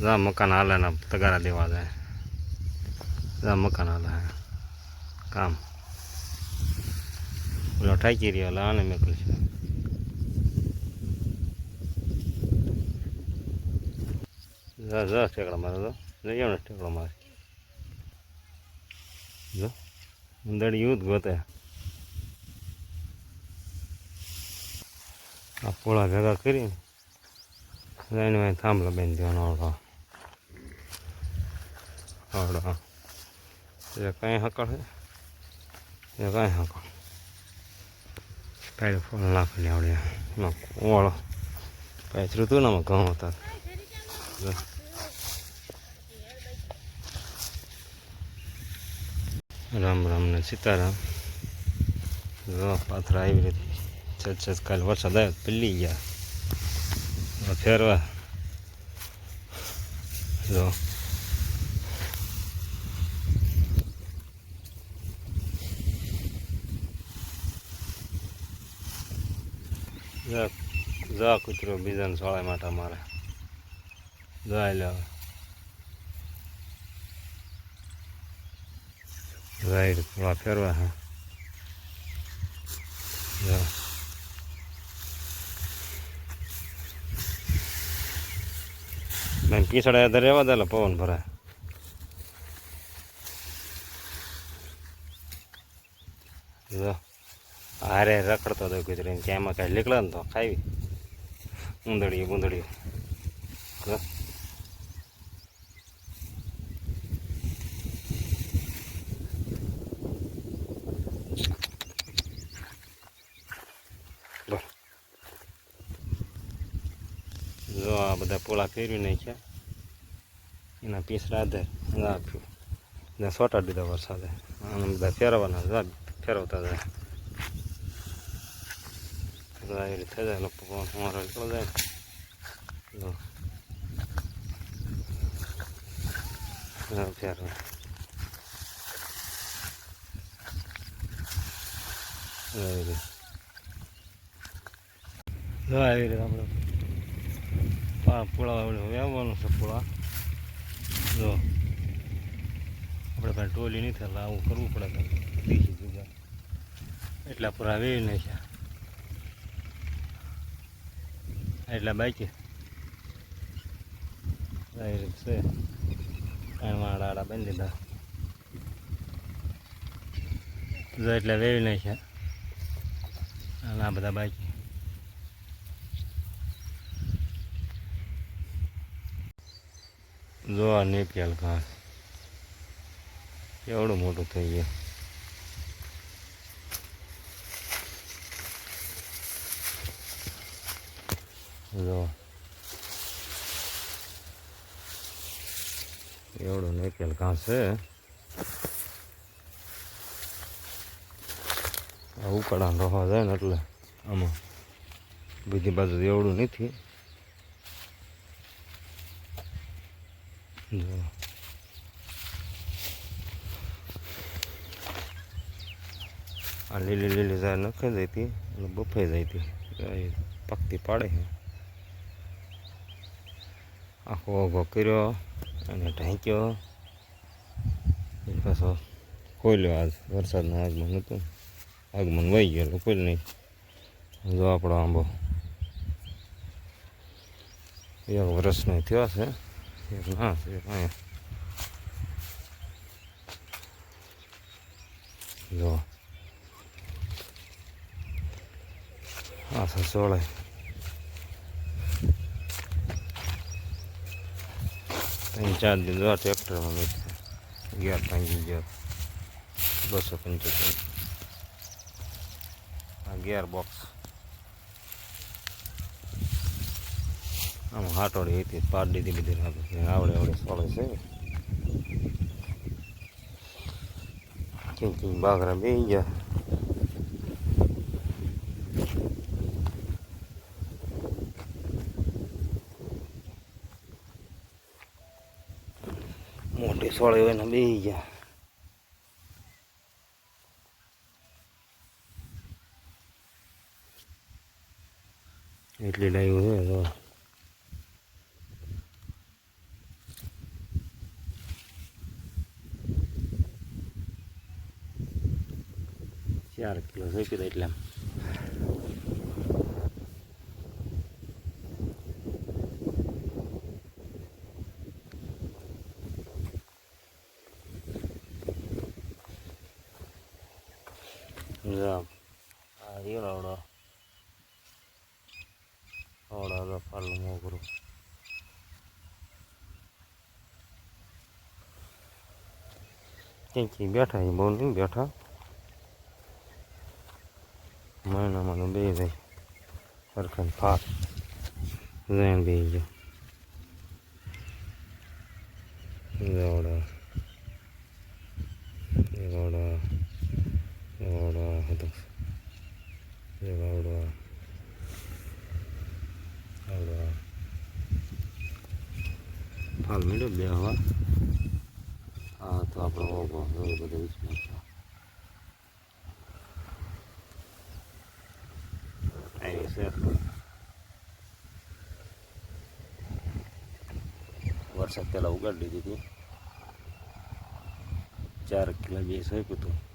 જા, મકાન હાલે ને તગારા દેવા જાય. જા, મકાન હાલે. કામ. ઓલો ઠાકી રહ્યો એટલે આને મોકલશે જા જા, ઠેકડા મારે તો જઈએ ને ઠેકડો મારે. જો, ઉંદરડી યુદ્ધ ગોતે. આ પોળા ભેગા કરીને એને થાંભલો બેન દેવાનો આવડો આવડો એ કઈ હકળ છે એ કઈ હકળ. પહેલે ફોન નાખી આવડે. એમાં ઓળો પેચરું તું ને આમાં ઘઉં હતા. રામ રામ ને સીતારામ. પાથરા આવી રીતે. છત છત કાલે વરસાદ આવ્યો તો પલ્લી ગયા. ફેરવા. જા. જા કૂતરો બીજાને સોળાય માટે મારે. જાય લે રાઈડ થોડા ફેરવા, હા. જા. પીછડા તો રહેવા દે પવન ભરાય. જો. હારે રખડતો હતો કૂતરીને ક્યાં એમાં કાંઈ નીકળે ને તો ખાવી ઉંદડી બુંદડી જો આ બધા પોળા ફેરવી નાખ્યા એના પીસરા આધાર આપ્યું સોટા દીધા વરસાદે. બધા ફેરવવાના ફેરવતા જાય. ને. જો જા ફેરવે આવી રીતે જો આવી રીતે આપણે પુળા આપણે વેવવાનું છે પુળા જો આપણે પાસે ટોલી નહીં થયેલા આવું કરવું પડે દેશી જુદા એટલા પૂરા વેવી નાખ્યા એટલા આવી રીતે છે. કાણવાળા આડા બાંધી દીધા. જો એટલે વેવી નાખ્યા. અને આ બધા બાકી. જો આ નેપિયાલ ઘાસ. કેવડું મોટું થઈ ગયું. જો. એવડું નેપિયાલ ઘાસ છે. આ ઉકળા રહવા જાય ને એટલે આમાં બીજી બાજુ એવડું નથી. આ લીલી લીલી ઝાડ નખાઈ જાય હતી અને બફાઈ જાય હતી પકતી પાડે છે. આખો ઓઘો કર્યો અને ઢાંક્યો. પાછો ખોલ્યો આજ, વરસાદનું આગમન હતું. આગમન વહી ગયો કોઈ નહીં. જો આપણો આંબો. એક વર્ષનો થયો છે. ના છે અહીંયા. જો. આ છે ચાર દિન જો ટ્રેક્ટરમાં મેં અગિયાર ભાંગી ગયો. બસો પંચોતેર. આ ગિયર બોક્સ. આમ હાટોડી હતી પાડી દીધી બધી આવડે આવડે સોળે છે. કેમ કેમ બાગરા બે ગયા. વાળી હોય ને બે ગયા એટલી લાઈવ છે તો ચાર કિલો થઈ ગયો એટલે જો. આ રીવડાવડો આવડા તો પાલું મોગરું ક્યાંથી બેઠા એ બહુ નહીં બેઠા. મહિનામાં બે ભાઈ સરખન ફાટ જૈન બે આવડા આવડા આવડા હતો આવડા આવડા મળ્યો બે હવા. હા, તો આપણો એવું બધું વિચમાં છે. વરસાદ પહેલાં ઉગાડી દીધી હતી. ચાર કિલો બે સોંપ્યું હતું.